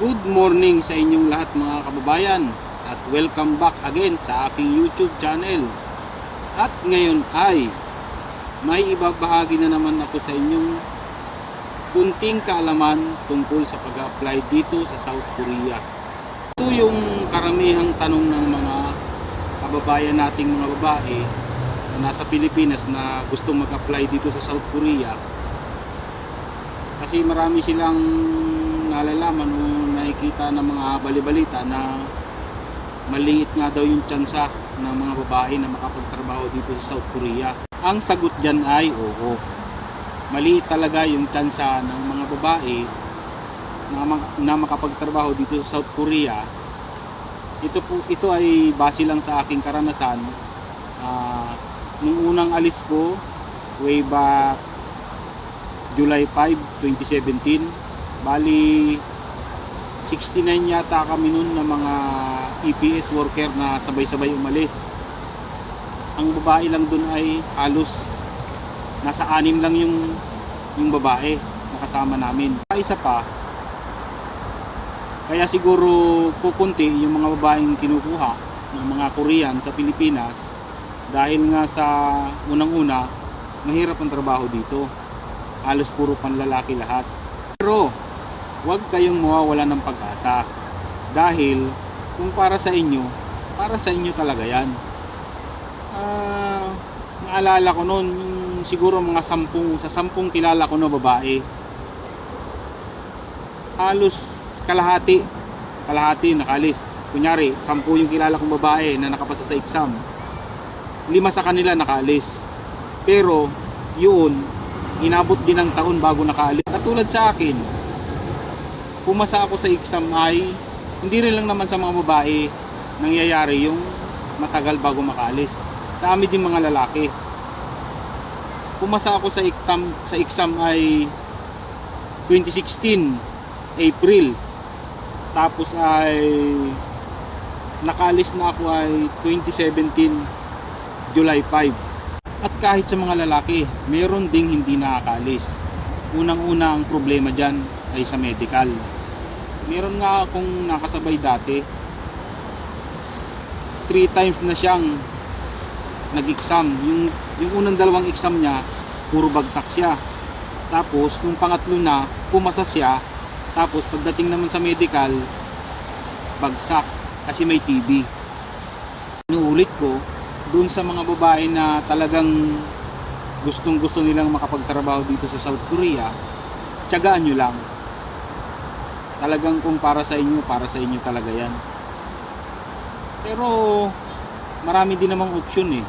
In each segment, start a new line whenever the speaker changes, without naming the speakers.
Good morning sa inyong lahat mga kababayan at welcome back again sa aking YouTube channel. At ngayon ay may ibabahagi na naman ako sa inyong kunting kaalaman tungkol sa pag-apply dito sa South Korea. Ito yung karamihang tanong ng mga kababayan nating mga babae na nasa Pilipinas na gusto mag-apply dito sa South Korea kasi marami silang nalalaman o nakikita ng mga balibalita na maliit nga daw yung tsansa ng mga babae na makapagtrabaho dito sa South Korea. Ang sagot dyan ay oo. Maliit talaga yung tsansa ng mga babae na, na makapagtrabaho dito sa South Korea. Ito po ito ay base lang sa aking karanasan. Ah, nung unang alis ko way back July 5, 2017. Bali 69 yata kami nun ng mga EPS worker na sabay-sabay umalis. Ang babae lang dun ay halos nasa anim lang yung yung babae na kasama namin. Isa pa, kaya siguro kukunti yung mga babaeng kinukuha ng mga Korean sa Pilipinas dahil nga sa unang-una mahirap ang trabaho dito halos puro panlalaki lahat. Pero, huwag kayong mawawala ng pag-asa. Dahil, kung para sa inyo, para sa inyo talaga yan. Ah, naalala ko noon, siguro mga sampung, sa sampung kilala ko na babae, halos kalahati, kalahati nakalis. Kunyari, sampu yung kilala kong babae na nakapasa sa exam. Lima sa kanila nakaalis. Pero, yun, inabot din ng taon bago nakaalis. Katulad sa akin, pumasa ako sa exam ay hindi rin lang naman sa mga babae nangyayari yung matagal bago makaalis. Sa amin din mga lalaki. Pumasa ako sa exam, sa exam ay 2016 April. Tapos ay nakaalis na ako ay 2017 July 5. At kahit sa mga lalaki, meron ding hindi nakakaalis. Unang-una ang problema dyan ay sa medical. Meron nga akong nakasabay dati. Three times na siyang nag-exam. Yung, yung unang dalawang exam niya, puro bagsak siya. Tapos, nung pangatlo na, pumasa siya. Tapos, pagdating naman sa medical, bagsak. Kasi may TB. Inuulit ko, dun sa mga babae na talagang gustong gusto nilang makapagtrabaho dito sa South Korea, tiyagaan nyo lang. Talagang kung para sa inyo, para sa inyo talaga yan. Pero marami din namang option eh.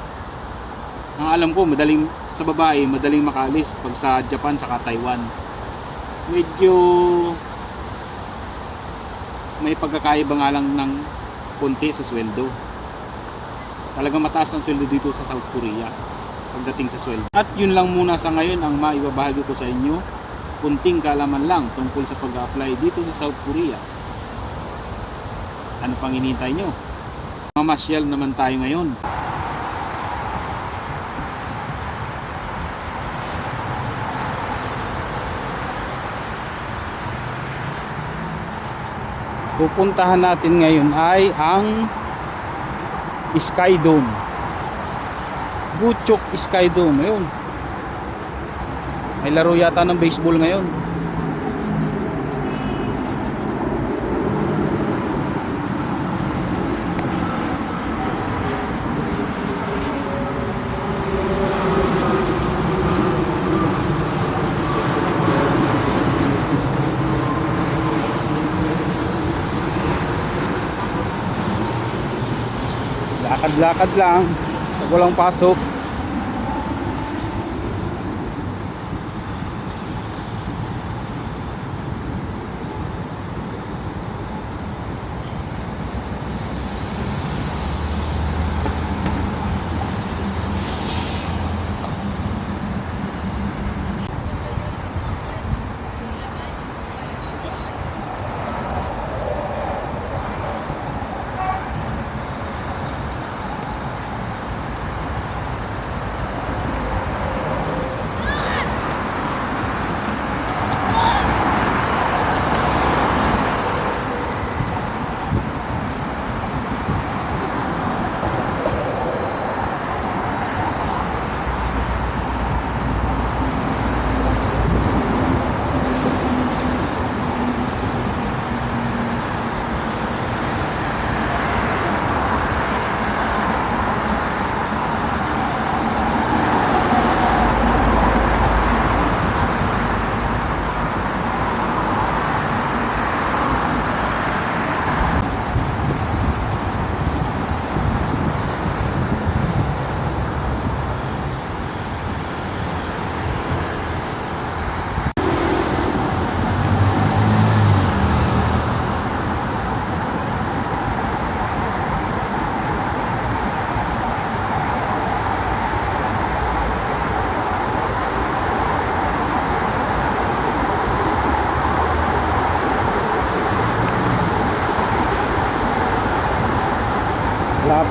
Ang alam ko, madaling sa babae, madaling makalis pag sa Japan saka Taiwan. Medyo may pagkakaiba nga lang ng konti sa sweldo talagang mataas ang sweldo dito sa South Korea pagdating sa sweldo. At yun lang muna sa ngayon ang maibabahagi ko sa inyo. Kunting kalaman lang tungkol sa pag-apply dito sa South Korea. Ano pang hinihintay nyo? Mamasyal naman tayo ngayon. Pupuntahan natin ngayon ay ang Sky Dome. Butchok Sky Dome. Ayun. May laro yata ng baseball ngayon. Lakad-lakad lang. Pag walang pasok.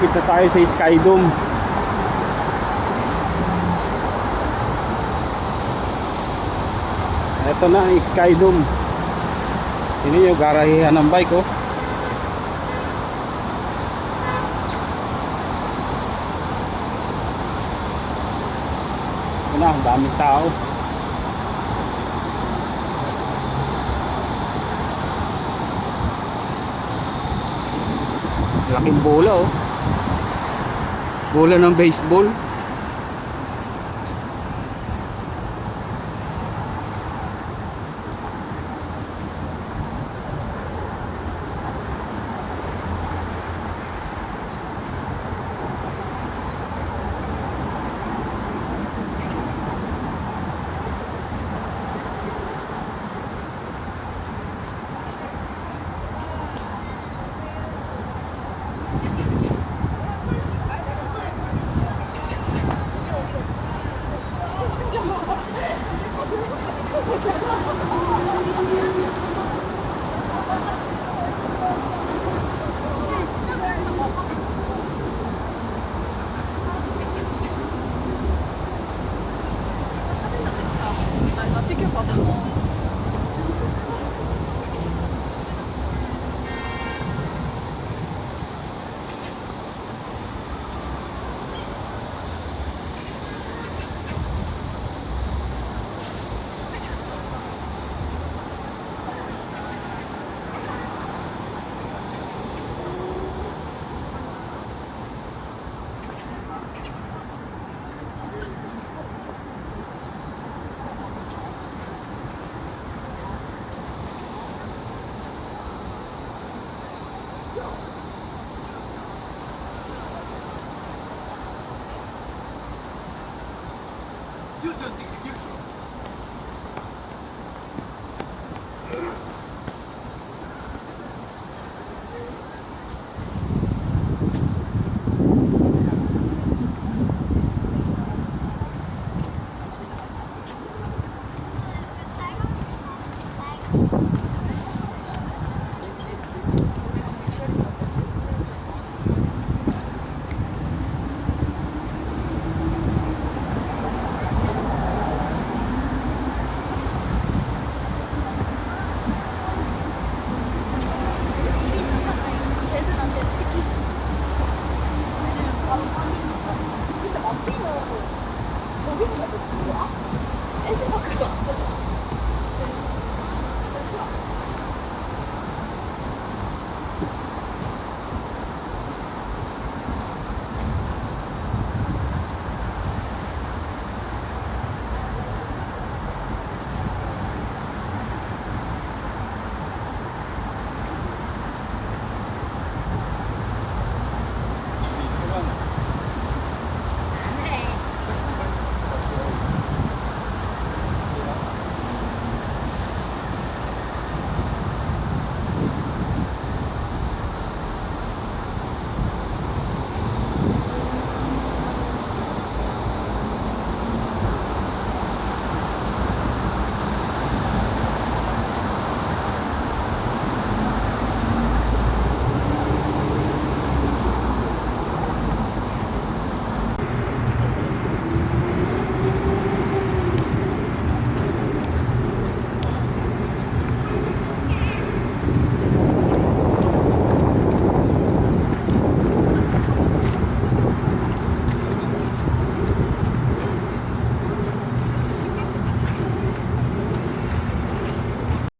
Lapit na tayo sa Skydome. Ito na ang Skydome. Ini yung garahihan ng bike oh. Na, ang daming tao. Laking bola oh. Bola ng baseball. yourself.